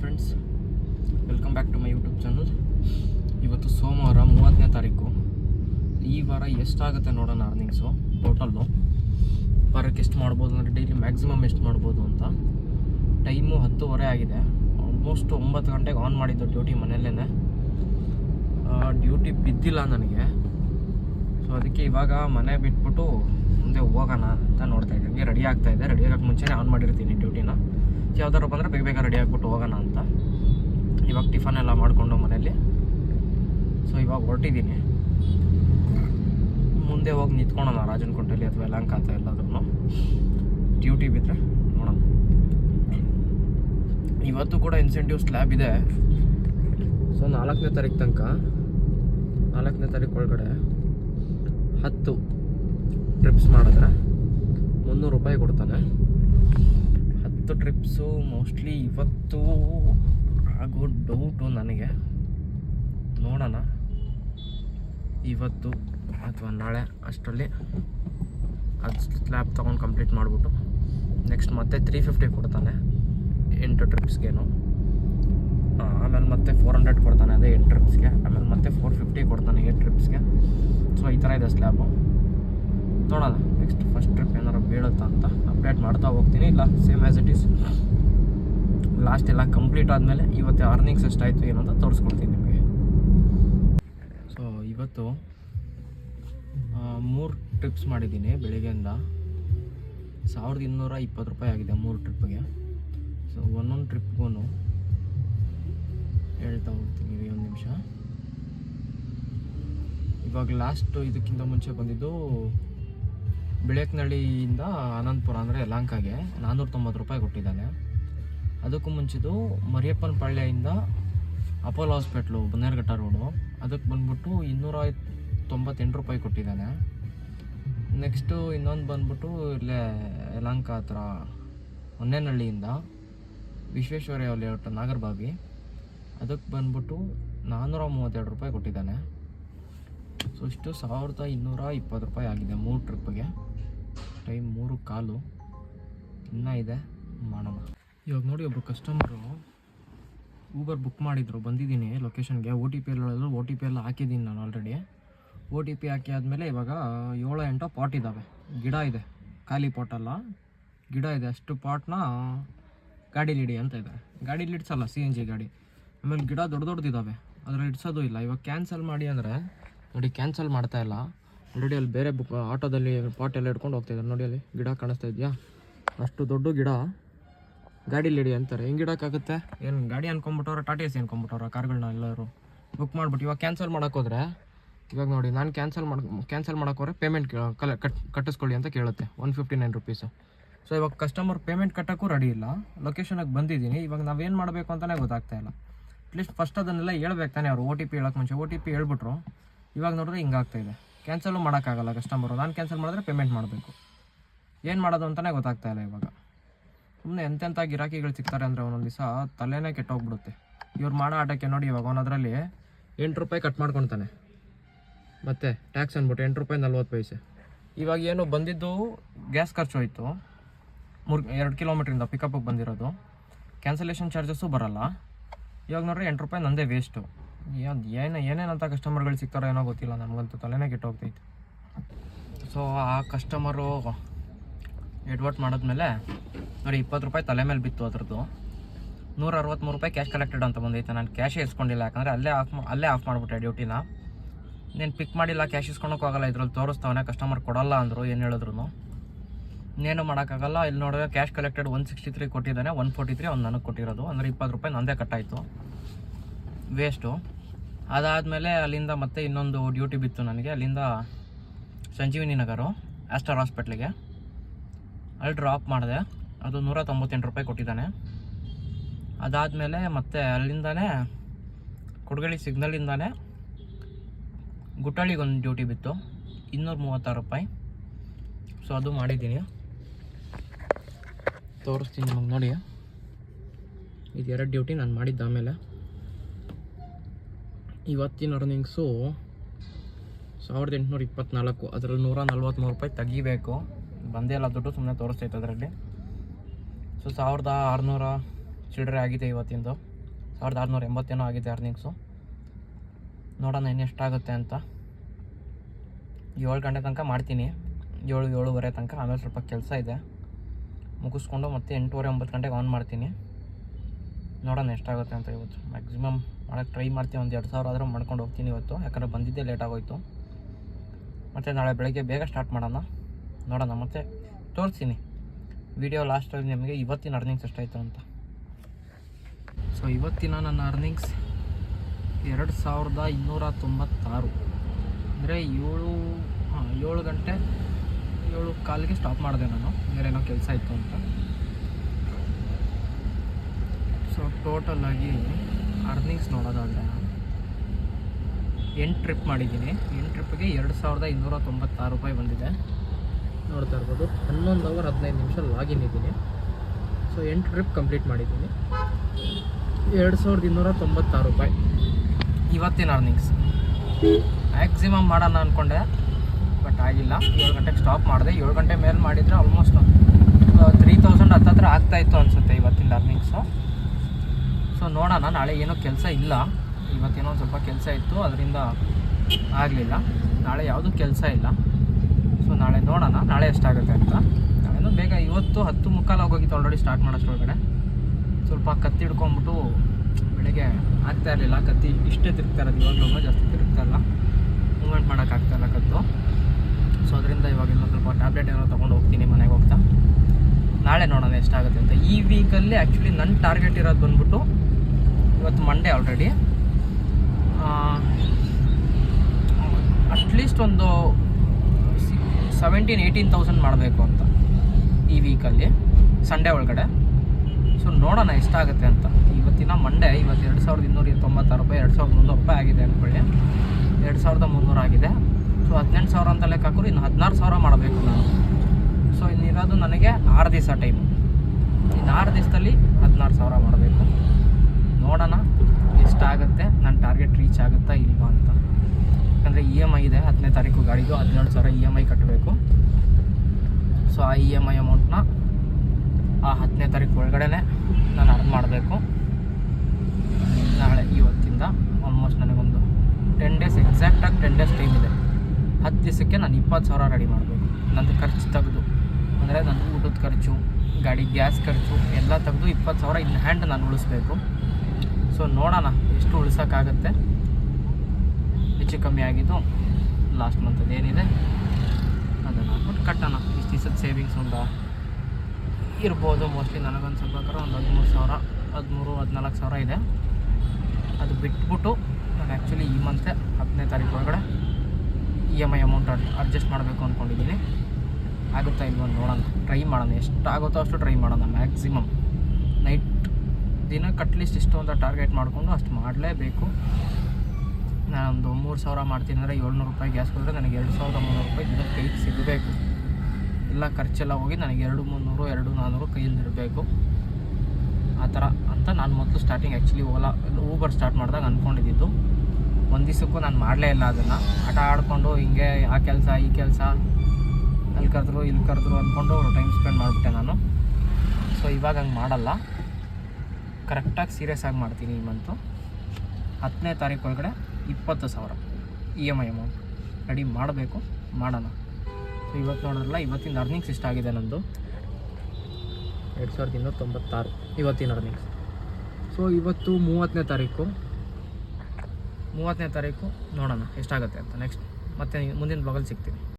Friends welcome back to my YouTube channel ಇವತ್ತು ಸೋಮವಾರ ಮೂವತ್ತನೇ ತಾರೀಕು. ಈ ವಾರ ಎಷ್ಟಾಗುತ್ತೆ ನೋಡೋಣ ಅರ್ನಿಂಗ್ಸು ಟೋಟಲ್ಲು ವಾರಕ್ಕೆ ಎಷ್ಟು ಮಾಡ್ಬೋದು ಅಂದರೆ ಡೈಲಿ ಮ್ಯಾಕ್ಸಿಮಮ್ ಎಷ್ಟು ಮಾಡ್ಬೋದು ಅಂತ. ಟೈಮು ಹತ್ತುವರೆ ಆಗಿದೆ. ಆಲ್ಮೋಸ್ಟ್ ಒಂಬತ್ತು ಗಂಟೆಗೆ ಆನ್ ಮಾಡಿದ್ದು ಡ್ಯೂಟಿ ಮನೆಯಲ್ಲೇ ಡ್ಯೂಟಿ ಬಿದ್ದಿಲ್ಲ ನನಗೆ. ಸೊ ಅದಕ್ಕೆ ಇವಾಗ ಮನೆ ಬಿಟ್ಬಿಟ್ಟು ಮುಂದೆ ಹೋಗೋಣ ಅಂತ ನೋಡ್ತಾ ಇದ್ದೀನಿ ರೆಡಿ ಆಗ್ತಾ ಇದೆ. ರೆಡಿ ಆಗೋಕ್ಕೆ ಮುಂಚೆನೇ ಆನ್ ಮಾಡಿರ್ತೀನಿ ಡ್ಯೂಟಿನ ಯಾವ್ದಾರು ಬಂದರೆ ಬೇಗ ಬೇಗ ರೆಡಿ ಆಗಿಬಿಟ್ಟು ಹೋಗೋಣ ಅಂತ. ಇವಾಗ ಟಿಫನ್ ಎಲ್ಲ ಮಾಡಿಕೊಂಡು ಮನೇಲಿ ಸೊ ಇವಾಗ ಹೊರಟಿದ್ದೀನಿ. ಮುಂದೆ ಹೋಗಿ ನಿಂತ್ಕೊಳ್ಳೋಣ ರಾಜನಕೋಟೆಯಲ್ಲಿ ಅಥವಾ ಎಲ್ಲಂಕ ಅಂತ ಎಲ್ಲಾದ್ರೂ ಡ್ಯೂಟಿ ಬಿದ್ದರೆ ನೋಡೋಣ. ಇವತ್ತು ಕೂಡ ಇನ್ಸೆಂಟಿವ್ ಸ್ಲ್ಯಾಬ್ ಇದೆ. ಸೊ ನಾಲ್ಕನೇ ತಾರೀಕು ತನಕ, ನಾಲ್ಕನೇ ತಾರೀಕು ಒಳಗಡೆ ಹತ್ತು ಟ್ರಿಪ್ಸ್ ಮಾಡಿದ್ರೆ ಮುನ್ನೂರು ರೂಪಾಯಿ ಕೊಡ್ತಾನೆ. ಹತ್ತು ಟ್ರಿಪ್ಸು ಮೋಸ್ಟ್ಲಿ ಇವತ್ತು ಆಗೋ ಡೌಟು ನನಗೆ. ನೋಡೋಣ. ಇವತ್ತು ಅಥವಾ ನಾಳೆ ಅಷ್ಟರಲ್ಲಿ ಅದು ಸ್ಲ್ಯಾಬ್ ತೊಗೊಂಡು ಕಂಪ್ಲೀಟ್ ಮಾಡಿಬಿಟ್ಟು ನೆಕ್ಸ್ಟ್ ಮತ್ತೆ ತ್ರೀ ಫಿಫ್ಟಿ ಕೊಡ್ತಾನೆ ಎಂಟು ಟ್ರಿಪ್ಸ್ಗೇನು. ಆಮೇಲೆ ಮತ್ತೆ ಫೋರ್ ಹಂಡ್ರೆಡ್ ಕೊಡ್ತಾನೆ ಅದೇ ಎಂಟು ಟ್ರಿಪ್ಸ್ಗೆ. ಆಮೇಲೆ ಮತ್ತೆ ಫೋರ್ ಫಿಫ್ಟಿ ಕೊಡ್ತಾನೆ ಏಟ್ ಟ್ರಿಪ್ಸ್ಗೆ. ಸೊ ಈ ಥರ ಇದೆ ಸ್ಲ್ಯಾಬು. ನೋಡೋಣ ನೆಕ್ಸ್ಟ್ ಫಸ್ಟ್ ಟ್ರಿಪ್ ಏನಾರು ಬೀಳುತ್ತಾ ಮಾಡ್ತಾ ಹೋಗ್ತೀನಿ. ಇಲ್ಲ same as it is last ಎಲ್ಲ ಕಂಪ್ಲೀಟ್ ಆದಮೇಲೆ ಇವತ್ತು ಅರ್ನಿಂಗ್ಸ್ ಎಷ್ಟಾಯಿತು ಏನು ಅಂತ ತೋರಿಸ್ಕೊಡ್ತೀನಿ ನಿಮಗೆ. ಸೊ ಇವತ್ತು ಮೂರು ಟ್ರಿಪ್ಸ್ ಮಾಡಿದ್ದೀನಿ ಬೆಳಿಗ್ಗೆಯಿಂದ. ಸಾವಿರದ ಇನ್ನೂರ ಇಪ್ಪತ್ತು ರೂಪಾಯಿ ಆಗಿದೆ ಮೂರು ಟ್ರಿಪ್ಗೆ ಸೊ ಒಂದೊಂದು ಟ್ರಿಪ್ಗೂ ಹೇಳ್ತಾ ಹೋಗ್ತೀನಿ ಒಂದು ನಿಮಿಷ. ಇವಾಗ ಲಾಸ್ಟು ಇದಕ್ಕಿಂತ ಮುಂಚೆ ಬಂದಿದ್ದು ಬಿಳೇಕ್ನಳ್ಳಿಯಿಂದ ಅನಂತಪುರ ಅಂದರೆ ಲಾಂಕಾಗೆ ನಾನ್ನೂರ ತೊಂಬತ್ತು ರೂಪಾಯಿ ಕೊಟ್ಟಿದ್ದಾನೆ. ಅದಕ್ಕೂ ಮುಂಚಿದು ಮರಿಯಪ್ಪನ ಪಾಳ್ಯದಿಂದ ಅಪೋಲೋ ಹಾಸ್ಪಿಟ್ಲು, ಬನ್ನೇರ್ಘಟ್ಟ ರೋಡು. ಅದಕ್ಕೆ ಬಂದ್ಬಿಟ್ಟು ಇನ್ನೂರ ತೊಂಬತ್ತೆಂಟು ರೂಪಾಯಿ ಕೊಟ್ಟಿದ್ದಾನೆ. ನೆಕ್ಸ್ಟು ಇನ್ನೊಂದು ಬಂದ್ಬಿಟ್ಟು ಇಲ್ಲೇ ಯಲಹಂಕ ಹತ್ರ, ಹೊನ್ನೇನಹಳ್ಳಿಯಿಂದ ವಿಶ್ವೇಶ್ವರಯ್ಯ ಲೇಔಟ್ ನಾಗರಬಾವಿ. ಅದಕ್ಕೆ ಬಂದ್ಬಿಟ್ಟು ನಾನ್ನೂರ ಮೂವತ್ತೆರಡು ರೂಪಾಯಿ ಕೊಟ್ಟಿದ್ದಾನೆ. ಸೊ ಇಷ್ಟು ಸಾವಿರದ ಇನ್ನೂರ ಇಪ್ಪತ್ತು ರೂಪಾಯಿ ಆಗಿದೆ ಮೂರು ಟ್ರಿಪ್ಪಿಗೆ ಟೈಮ್ ಮೂರು ಕಾಲು, ಇನ್ನೂ ಇದೆ, ಮಾಡೋಣ. ಇವಾಗ ನೋಡಿ ಒಬ್ಬರು ಕಸ್ಟಮರು ಊಬರ್ ಬುಕ್ ಮಾಡಿದ್ರು, ಬಂದಿದ್ದೀನಿ ಲೊಕೇಶನ್ಗೆ ಓ ಟಿ ಪಿ ಎಲ್ಲ ಓ ಟಿ ಪಿ ಎಲ್ಲ ಹಾಕಿದ್ದೀನಿ ನಾನು ಆಲ್ರೆಡಿ ಓ ಟಿ ಪಿ ಹಾಕಿ ಆದಮೇಲೆ ಇವಾಗ ಏಳು ಎಂಟು ಪಾಟ್ ಇದ್ದಾವೆ ಗಿಡ ಇದೆ, ಖಾಲಿ ಪಾಟಲ್ಲ ಗಿಡ ಇದೆ, ಅಷ್ಟು ಪಾಟ್ನ ಗಾಡೀಲಿ ಇಡಿ ಅಂತ ಇದೆ. ಗಾಡೀಲಿ ಇಡ್ಸಲ್ಲ ಸಿ ಎನ್ ಜಿ ಗಾಡಿ. ಆಮೇಲೆ ಗಿಡ ದೊಡ್ಡ ದೊಡ್ಡದಿದ್ದಾವೆ ಅದರಲ್ಲಿ ಇಡ್ಸೋದು ಇಲ್ಲ. ಇವಾಗ ಕ್ಯಾನ್ಸಲ್ ಮಾಡಿ ಅಂದರೆ ನೋಡಿ ಕ್ಯಾನ್ಸಲ್ ಮಾಡ್ತಾ ಇಲ್ಲ. ಆಲ್ರೆಡಿ ಅಲ್ಲಿ ಬೇರೆ ಬುಕ್ ಆಟೋದಲ್ಲಿ ಪಾಟ್ ಎಲ್ಲ ಇಟ್ಕೊಂಡು ಹೋಗ್ತಾ ಇದ್ದಾರೆ. ನೋಡಿ ಅಲ್ಲಿ ಗಿಡ ಕಾಣಿಸ್ತಾ ಇದೆಯಾ? ಅಷ್ಟು ದೊಡ್ಡ ಗಿಡ. ಗಾಡೀಲಿ ಇಡಿ ಅಂತಾರೆ. ಹೆಂಗೆ ಆಗುತ್ತೆ? ಏನು ಗಾಡಿ ಅನ್ಕೊಂಬಿಟ್ಟವ್ರ ಟಾಟಾ ಎಸಿ ಅನ್ಕೊಂಬಿಟ್ಟವ್ರ ಕಾರ್ಗಳನ್ನ ಎಲ್ಲರೂ? ಬುಕ್ ಮಾಡ್ಬಿಟ್ಟು ಇವಾಗ ಕ್ಯಾನ್ಸಲ್ ಮಾಡೋಕ್ಕೋದ್ರೆ ಇವಾಗ ನೋಡಿ, ನಾನು ಕ್ಯಾನ್ಸಲ್ ಮಾಡಿ ಕ್ಯಾನ್ಸಲ್ ಮಾಡೋಕೆ ಹೋದ್ರೆ ಪೇಮೆಂಟ್ ಕಲ, ಕಟ್, ಕಟ್ಟಿಸ್ಕೊಳ್ಳಿ ಅಂತ ಕೇಳುತ್ತೆ. One fifty nine rupees so ಇವಾಗ ಕಸ್ಟಮರ್ ಪೇಮೆಂಟ್ ಕಟ್ಟೋಕ್ಕೂ ರೆಡಿ ಇಲ್ಲ. ಲೊಕೇಶನಿಗೆ ಬಂದಿದ್ದೀನಿ. ಇವಾಗ ನಾವೇನು ಮಾಡಬೇಕು ಅಂತಲೇ ಗೊತ್ತಾಗ್ತಾ ಇಲ್ಲ. ಅಟ್ಲೀಸ್ಟ್ ಫಸ್ಟ್ ಅದನ್ನೆಲ್ಲ ಹೇಳ್ಬೇಕು ತಾನೆ ಅವರು. ಓ ಟಿ ಪಿ ಹೇಳೋಕೆ ಮುಂಚೆ. ಓ ಟಿ ಪಿ ಹೇಳ್ಬಿಟ್ರು. ಇವಾಗ ನೋಡಿದ್ರೆ ಹಿಂಗಾಗ್ತಾ ಇದೆ. ಕ್ಯಾನ್ಸಲು ಮಾಡೋಕ್ಕಾಗಲ್ಲ ಕಸ್ಟಮರು ನಾನು ಕ್ಯಾನ್ಸಲ್ ಮಾಡಿದ್ರೆ ಪೇಮೆಂಟ್ ಮಾಡಬೇಕು. ಏನು ಮಾಡೋದು ಅಂತಲೇ ಗೊತ್ತಾಗ್ತಾ ಇಲ್ಲ ಇವಾಗ. ಸುಮ್ಮನೆ ಎಂತೆಂಥ ಗಿರಾಕಿಗಳು ಸಿಗ್ತಾರೆ ಅಂದರೆ ಒಂದೊಂದು ದಿವಸ ತಲೆನೇ ಕೆಟ್ಟೋಗ್ಬಿಡುತ್ತೆ. ಇವ್ರು ಮಾಡೋ ಆಟಕ್ಕೆ ನೋಡಿ ಇವಾಗ ಒಂದರಲ್ಲಿ ಎಂಟು ರೂಪಾಯಿ ಕಟ್ ಮಾಡ್ಕೊತಾನೆ. ಮತ್ತೆ ಟ್ಯಾಕ್ಸ್ ಅಂದ್ಬಿಟ್ಟು ಎಂಟು ರೂಪಾಯಿ ನಲ್ವತ್ತು ಪೈಸೆ. ಇವಾಗ ಏನು ಬಂದಿದ್ದು ಗ್ಯಾಸ್ ಖರ್ಚು ಹೋಯಿತು. ಮೂರು, ಎರಡು ಕಿಲೋಮೀಟ್ರಿಂದ ಪಿಕಪ್ಪಿಗೆ ಬಂದಿರೋದು. ಕ್ಯಾನ್ಸಲೇಷನ್ ಚಾರ್ಜಸ್ಸು ಬರಲ್ಲ. ಇವಾಗ ನೋಡ್ರಿ ಎಂಟು ರೂಪಾಯಿ ನಂದೇ ವೇಸ್ಟು ಏನು ಏನು ಏನೇನಂತ ಕಸ್ಟಮರ್ಗಳು ಸಿಗ್ತಾರೋ ಏನೋ ಗೊತ್ತಿಲ್ಲ ನಮಗಂತೂ ತಲೆನೇ ಕೆಟ್ಟೋಗ್ತೈತೆ. ಸೊ ಆ ಕಸ್ಟಮರು ಎಡ್ವರ್ಟ್ ಮಾಡಿದ್ಮೇಲೆ ನೋಡಿ, ಇಪ್ಪತ್ತು ರೂಪಾಯಿ ತಲೆ ಮೇಲೆ ಬಿತ್ತು ಅದ್ರದ್ದು. ನೂರ ಅರವತ್ತ್ಮೂರು ರೂಪಾಯಿ ಕ್ಯಾಶ್ ಕಲೆಕ್ಟೆಡ್ ಅಂತ ಬಂದೈತೆ. ನಾನು ಕ್ಯಾಶೇ ಇಸ್ಕೊಂಡಿಲ್ಲ, ಯಾಕಂದರೆ ಅಲ್ಲೇ ಆಫ್ ಅಲ್ಲೇ ಆಫ್ ಮಾಡಿಬಿಟ್ಟೆ ಡ್ಯೂಟಿನ ನೀನು ಪಿಕ್ ಮಾಡಿಲ್ಲ ಕ್ಯಾಶ್ ಇಸ್ಕೊಳಕ್ಕೆ ಹೋಗಲ್ಲ ಇದ್ರಲ್ಲಿ ತೋರಿಸ್ತಾವನೆ ಕಸ್ಟಮರ್ ಕೊಡಲ್ಲ ಅಂದರು, ಏನು ಹೇಳಿದ್ರು ಇನ್ನೇನು ಮಾಡೋಕ್ಕಾಗಲ್ಲ ಇಲ್ಲಿ ನೋಡಿದ್ರೆ cash collected one sixty three ಕೊಟ್ಟಿದ್ದಾನೆ ಒನ್ ಫೋರ್ಟಿ ತ್ರೀ ಅವ್ನು ನನಗೆ ಕೊಟ್ಟಿರೋದು. ಅಂದರೆ ಇಪ್ಪತ್ತು ರೂಪಾಯಿ ನಂದೇ ಕಟ್ಟಾಯಿತು. ವೇಸ್ಟು ಅದಾದಮೇಲೆ ಅಲ್ಲಿಂದ ಮತ್ತೆ ಇನ್ನೊಂದು ಡ್ಯೂಟಿ ಬಿತ್ತು ನನಗೆ. ಅಲ್ಲಿಂದ ಸಂಜೀವಿನಿ ನಗರು ಆಸ್ಟರ್ ಹಾಸ್ಪಿಟ್ಲಿಗೆ ಅಲ್ಲಿ ಡ್ರಾಪ್ ಮಾಡಿದೆ. ಅದು ನೂರ ತೊಂಬತ್ತೆಂಟು ರೂಪಾಯಿ ಕೊಟ್ಟಿದ್ದಾನೆ. ಅದಾದಮೇಲೆ ಮತ್ತೆ ಅಲ್ಲಿಂದನೇ ಕುಡ್ಗಳಿ ಸಿಗ್ನಲಿಂದಲೇ ಗುಟ್ಟಳ್ಳಿಗೆ ಒಂದು ಡ್ಯೂಟಿ ಬಿತ್ತು. ಇನ್ನೂರ ಮೂವತ್ತಾರು ರೂಪಾಯಿ. ಸೊ ಅದು ಮಾಡಿದ್ದೀನಿ. ತೋರಿಸ್ತೀನಿ ನಿಮಗೆ ನೋಡಿ. ಇದು ಎರಡು ಡ್ಯೂಟಿ ನಾನು ಮಾಡಿದ್ದ ಆಮೇಲೆ. ಇವತ್ತಿನ ಅರ್ನಿಂಗ್ಸು ಸಾವಿರದ ಎಂಟುನೂರ ಇಪ್ಪತ್ನಾಲ್ಕು. ಅದರಲ್ಲಿ ನೂರ ನಲ್ವತ್ತ್ಮೂರು ರೂಪಾಯಿ ತೆಗಿಬೇಕು. ಬಂದೇ ಇಲ್ಲ ದುಡ್ಡು ಸುಮ್ಮನೆ ತೋರಿಸ್ತೈತೆ ಅದರಲ್ಲಿ. ಸೊ ಸಾವಿರದ ಆರುನೂರ ಚಿಲ್ಲರೆ ಆಗಿದೆ ಇವತ್ತಿಂದು. ಸಾವಿರದ ಆರುನೂರ ಎಂಬತ್ತೇನೋ ಆಗಿದೆ ಅರ್ನಿಂಗ್ಸು ನೋಡೋಣ ಇನ್ನು ಎಷ್ಟಾಗುತ್ತೆ ಅಂತ. ಏಳು ಗಂಟೆ ತನಕ ಮಾಡ್ತೀನಿ. ಏಳು, ಏಳುವರೆ ತನಕ. ಆಮೇಲೆ ಸ್ವಲ್ಪ ಕೆಲಸ ಇದೆ. ಮುಗಿಸ್ಕೊಂಡು ಮತ್ತೆ ಎಂಟೂವರೆ, ಒಂಬತ್ತು ಗಂಟೆಗೆ ಆನ್ ಮಾಡ್ತೀನಿ. ನೋಡೋಣ ಎಷ್ಟಾಗುತ್ತೆ ಅಂತ ಇವತ್ತು. ಮ್ಯಾಕ್ಸಿಮಮ್ ಮಾಡೋಕ್ಕೆ ಟ್ರೈ ಮಾಡ್ತೀನಿ, ಒಂದು ಎರಡು ಸಾವಿರ ಆದರೂ ಮಾಡ್ಕೊಂಡು ಹೋಗ್ತೀನಿ ಇವತ್ತು, ಯಾಕಂದರೆ ಬಂದಿದ್ದೇ ಲೇಟ್ ಆಗೋಯ್ತು. ಮತ್ತು ನಾಳೆ ಬೆಳಗ್ಗೆ ಬೇಗ ಸ್ಟಾರ್ಟ್ ಮಾಡೋಣ. ನೋಡೋಣ, ಮತ್ತು ತೋರಿಸ್ತೀನಿ. ವಿಡಿಯೋ ಲಾಸ್ಟಲ್ಲಿ ನಿಮಗೆ ಇವತ್ತಿನ ಅರ್ನಿಂಗ್ಸ್ ಎಷ್ಟಾಯಿತು ಅಂತ. ಸೊ ಇವತ್ತಿನ ನನ್ನ ಅರ್ನಿಂಗ್ಸ್ ಎರಡು ಸಾವಿರದ ಇನ್ನೂರ ತೊಂಬತ್ತಾರು. ಅಂದರೆ ಏಳು, ಹಾಂ, ಏಳು ಗಂಟೆ, ಏಳು ಕಾಲಿಗೆ ಸ್ಟಾಪ್ ಮಾಡಿದೆ ನಾನು. ಬೇರೆನೋ ಕೆಲಸ ಇತ್ತು ಅಂತ. ಸೊ ಟೋಟಲಾಗಿ ಅರ್ನಿಂಗ್ಸ್ ನೋಡೋದಾದರೆ ಎಂಟು ಟ್ರಿಪ್ ಮಾಡಿದ್ದೀನಿ. ಎಂಟು ಟ್ರಿಪ್ಗೆ ಎರಡು ಸಾವಿರದ ಇನ್ನೂರ ತೊಂಬತ್ತಾರು ರೂಪಾಯಿ ಬಂದಿದೆ. ನೋಡ್ತಾ ಇರ್ಬೋದು. ಹನ್ನೊಂದು ಅವರ್ ಹದಿನೈದು ನಿಮಿಷ ಲಾಗಿನ್ ಇದ್ದೀನಿ. ಸೊ ಎಂಟು ಟ್ರಿಪ್ ಕಂಪ್ಲೀಟ್ ಮಾಡಿದ್ದೀನಿ. ಎರಡು ಸಾವಿರದ ಇನ್ನೂರ ತೊಂಬತ್ತಾರು ರೂಪಾಯಿ. ಇವತ್ತಿನ ಅರ್ನಿಂಗ್ಸ್ ಮ್ಯಾಕ್ಸಿಮಮ್ ಮಾಡೋಣ ಅಂದ್ಕೊಂಡೆ ಬಟ್ ಆಗಿಲ್ಲ. ಏಳು ಗಂಟೆಗೆ ಸ್ಟಾಪ್ ಮಾಡಿದೆ. ಏಳು ಗಂಟೆ ಮೇಲೆ ಮಾಡಿದರೆ ಆಲ್ಮೋಸ್ಟ್ ತ್ರೀ ತೌಸಂಡ್ ಹತ್ತತ್ರ ಆಗ್ತಾಯಿತ್ತು ಅನಿಸುತ್ತೆ ಇವತ್ತಿನ ಅರ್ನಿಂಗ್ಸು ಸೊ ನೋಡೋಣ. ನಾಳೆ ಏನೋ ಕೆಲಸ ಇಲ್ಲ. ಇವತ್ತೇನೋ ಒಂದು ಸ್ವಲ್ಪ ಕೆಲಸ ಇತ್ತು. ಅದರಿಂದ ಆಗಲಿಲ್ಲ. ನಾಳೆ ಯಾವುದೂ ಕೆಲಸ ಇಲ್ಲ. ಸೊ ನಾಳೆ ನೋಡೋಣ. ನಾಳೆ ಎಷ್ಟಾಗುತ್ತೆ ಅಂತ. ನಾಳೆನೂ ಬೇಗ ಇವತ್ತು ಹತ್ತು ಮುಕ್ಕಾಲು ಆಗೋಗಿತ್ತು ಆಲ್ರೆಡಿ ಸ್ಟಾರ್ಟ್ ಮಾಡೋಷ್ಟೊಳಗಡೆ. ಸ್ವಲ್ಪ ಕತ್ತಿ ಹಿಡ್ಕೊಂಬಿಟ್ಟು ಬೆಳಗ್ಗೆ ಆಗ್ತಾ ಇರಲಿಲ್ಲ. ಕತ್ತಿ ಇಷ್ಟೇ ತಿರುಗ್ತಾ ಇರೋದು. ಇವಾಗಲೂ ಜಾಸ್ತಿ ತಿರುಗ್ತಾ ಇಲ್ಲ. ಮೂಮೆಂಟ್ ಮಾಡೋಕ್ಕಾಗ್ತಾ ಇಲ್ಲ ಕತ್ತು. ಸೊ ಅದರಿಂದ ಇವಾಗ ಇನ್ನೊಂದು ಸ್ವಲ್ಪ ಟ್ಯಾಬ್ಲೆಟ್ ಏನೋ ತೊಗೊಂಡು ಹೋಗ್ತೀನಿ ಮನೆಗೆ ಹೋಗ್ತಾ. ನಾಳೆ ನೋಡೋಣ ಎಷ್ಟಾಗುತ್ತೆ ಅಂತ. ಈ ವೀಕಲ್ಲಿ ಆ್ಯಕ್ಚುಲಿ ನನ್ನ ಟಾರ್ಗೆಟ್ ಇರೋದು ಬಂದ್ಬಿಟ್ಟು ಇವತ್ತು ಮಂಡೇ ಆಲ್ರೆಡಿ ಅಟ್ಲೀಸ್ಟ್ ಒಂದು ಸೆವೆಂಟೀನ್ ಏಯ್ಟೀನ್ ತೌಸಂಡ್ ಮಾಡಬೇಕು ಅಂತ ಈ ವೀಕಲ್ಲಿ ಸಂಡೇ ಒಳಗಡೆ. ಸೊ ನೋಡೋಣ ಎಷ್ಟಾಗುತ್ತೆ ಅಂತ. ಇವತ್ತಿನ ಮಂಡೇ ಇವತ್ತು ಎರಡು ಸಾವಿರದ ಇನ್ನೂರ ತೊಂಬತ್ತಾರು ರೂಪಾಯಿ, ಎರಡು ಸಾವಿರದ ಮುನ್ನೂರು ರೂಪಾಯಿ ಆಗಿದೆ ಅಂದ್ಕೊಳ್ಳಿ ಎರಡು ಸಾವಿರದ ಮುನ್ನೂರು ಆಗಿದೆ. ಸೊ ಹದಿನೆಂಟು ಸಾವಿರ ಅಂತ ಲೆಕ್ಕ ಹಾಕೋರು ಇನ್ನು ಹದಿನಾರು ಸಾವಿರ ಮಾಡಬೇಕು ನಾನು. ಸೊ ಇನ್ನಿರೋದು ನನಗೆ ಆರು ದಿವಸ ಟೈಮು ಇನ್ನು ಆರು ದಿವಸದಲ್ಲಿ ಹದಿನಾರು ಸಾವಿರ ಮಾಡಬೇಕು. ನೋಡೋಣ. ಎಷ್ಟಾಗುತ್ತೆ ನನ್ನ ಟಾರ್ಗೆಟ್ ರೀಚ್ ಆಗುತ್ತಾ ಇಲ್ವಾ ಅಂತ. ಯಾಕಂದರೆ ಇ ಎಂ ಐ ಇದೆ ಹತ್ತನೇ ತಾರೀಕು ಗಾಡಿಗೂ ಹದಿನೇಳು ಸಾವಿರ ಇ ಎಂ ಐ ಕಟ್ಟಬೇಕು ಸೊ ಆ ಇ ಎಂ ಐ ಅಮೌಂಟ್ನ ಆ ಹತ್ತನೇ ತಾರೀಕು ಒಳಗಡೆ ನಾನು ಅರ್ನ್ ಮಾಡಬೇಕು. ನಾಳೆ, ಇವತ್ತಿಂದ ಆಲ್ಮೋಸ್ಟ್ ನನಗೊಂದು ಟೆನ್ ಡೇಸ್ ಎಕ್ಸಾಕ್ಟಾಗಿ ಟೆನ್ ಡೇಸ್ ಟೈಮ್ ಇದೆ. ಹತ್ತು ದಿವಸಕ್ಕೆ ನಾನು ಇಪ್ಪತ್ತು ಸಾವಿರ ರೆಡಿ ಮಾಡಬೇಕು. ನಂದು ಖರ್ಚು ತೆಗೆದು. ಅಂದರೆ ನನ್ನ ಊಟದ ಖರ್ಚು, ಗಾಡಿ ಗ್ಯಾಸ್ ಖರ್ಚು, ಎಲ್ಲ ತೆಗೆದು ಇಪ್ಪತ್ತು ಸಾವಿರ ಇನ್ ಹ್ಯಾಂಡ್ ನಾನು ಉಳಿಸ್ಬೇಕು. ಸೊ ನೋಡೋಣ. ಎಷ್ಟು ಉಳಿಸೋಕ್ಕಾಗತ್ತೆ? ಹೆಚ್ಚು ಕಮ್ಮಿ ಆಗಿದ್ದು ಲಾಸ್ಟ್ ಮಂತದ್ದು ಏನಿದೆ? ಅದನ್ನು ಹಾಕ್ಬಿಟ್ಟು ಕಟ್ಟೋಣ. ಇಷ್ಟು ದಿವಸದ ಸೇವಿಂಗ್ಸ್ ಒಂದು ಇರ್ಬೋದು. ಮೋಸ್ಟ್ಲಿ ನನಗೊಂದು ಸ್ವಲ್ಪ ಪ್ರಕಾರ ಒಂದು ಹದಿಮೂರು ಸಾವಿರ, ಹದಿಮೂರು, ಹದಿನಾಲ್ಕು ಸಾವಿರ ಇದೆ. ಅದು ಬಿಟ್ಬಿಟ್ಟು ನಾನು ಆ್ಯಕ್ಚುಲಿ ಈ ಮಂತೆ ಹತ್ತನೇ ತಾರೀಕು ಒಳಗಡೆ E M I amount adjust ಮಾಡಬೇಕು ಅಂದ್ಕೊಂಡಿದ್ದೀನಿ ಆಗುತ್ತಾ ಇಲ್ವೋ ನೋಡೋಣ. ಟ್ರೈ ಮಾಡೋಣ. ಎಷ್ಟಾಗುತ್ತೋ ಅಷ್ಟು ಟ್ರೈ ಮಾಡೋಣ ಮ್ಯಾಕ್ಸಿಮಮ್ ನೈಟ್ ದಿನಕ್ಕೆ ಅಟ್ಲೀಸ್ಟ್ ಇಷ್ಟು ಅಂತ ಟಾರ್ಗೆಟ್ ಮಾಡಿಕೊಂಡು ಅಷ್ಟು ಮಾಡಲೇಬೇಕು. ನಾನೊಂದು ಮೂರು ಸಾವಿರ ಮಾಡ್ತೀನಿ ಅಂದರೆ ಏಳ್ನೂರು ರೂಪಾಯಿ ಗ್ಯಾಸ್ ಹೋದರೆ ನನಗೆ ಎರಡು ಸಾವಿರದ ಮುನ್ನೂರು ರೂಪಾಯಿ ದಿನ ಕೈಗೆ ಸಿಗಬೇಕು. ಎಲ್ಲ ಖರ್ಚೆಲ್ಲ ಹೋಗಿ ನನಗೆ ಎರಡು ಮುನ್ನೂರು, ಎರಡು ನಾನ್ನೂರು ಕೈಯಲ್ಲಿರಬೇಕು ಆ ಥರ ಅಂತ ನಾನು ಮೊದಲು starting actually Ola Uber start ಮಾಡಿದಾಗ ಅಂದ್ಕೊಂಡಿದ್ದು ಒಂದು ದಿವಸಕ್ಕೂ ನಾನು ಮಾಡಲೇ ಇಲ್ಲ ಅದನ್ನು. ಆಟ ಆಡಿಕೊಂಡು ಹಿಂಗೆ ಆ ಕೆಲಸ, ಈ ಕೆಲಸ ಅಲ್ಲಿ ಕರೆದ್ರು ಇಲ್ಲಿ ಕರೆದ್ರು ಅಂದ್ಕೊಂಡು ಟೈಮ್ ಸ್ಪೆಂಡ್ ಮಾಡಿಬಿಟ್ಟೆ ನಾನು. ಸೊ ಇವಾಗ ಹಂಗೆ ಮಾಡಲ್ಲ. ಕರೆಕ್ಟಾಗಿ ಸೀರಿಯಸ್ ಆಗಿ ಮಾಡ್ತೀನಿ ಈ ಮಂತು ಹತ್ತನೇ ತಾರೀಕು ಒಳಗಡೆ ಇಪ್ಪತ್ತು ಸಾವಿರ E M I amount ready ಮಾಡಬೇಕು, ಮಾಡೋಣ. ಸೊ ಇವತ್ತು ನೋಡಿದ್ರಲ್ಲ ಇವತ್ತಿನ ಅರ್ನಿಂಗ್ಸ್ ಇಷ್ಟಾಗಿದೆ ನಂದು? ಎರಡು ಸಾವಿರದ ಇನ್ನೂರ ತೊಂಬತ್ತಾರು ಇವತ್ತಿನ ಅರ್ನಿಂಗ್ಸ್ ಸೊ ಇವತ್ತು ಮೂವತ್ತನೇ ತಾರೀಕು. ಮೂವತ್ತನೇ ತಾರೀಕು ನೋಡೋಣ ಎಷ್ಟಾಗುತ್ತೆ ಅಂತ. ನೆಕ್ಸ್ಟ್ ಮತ್ತೆ ಮುಂದಿನ ಬ್ಲಾಗಲ್ಲಿ ಸಿಗ್ತೀನಿ.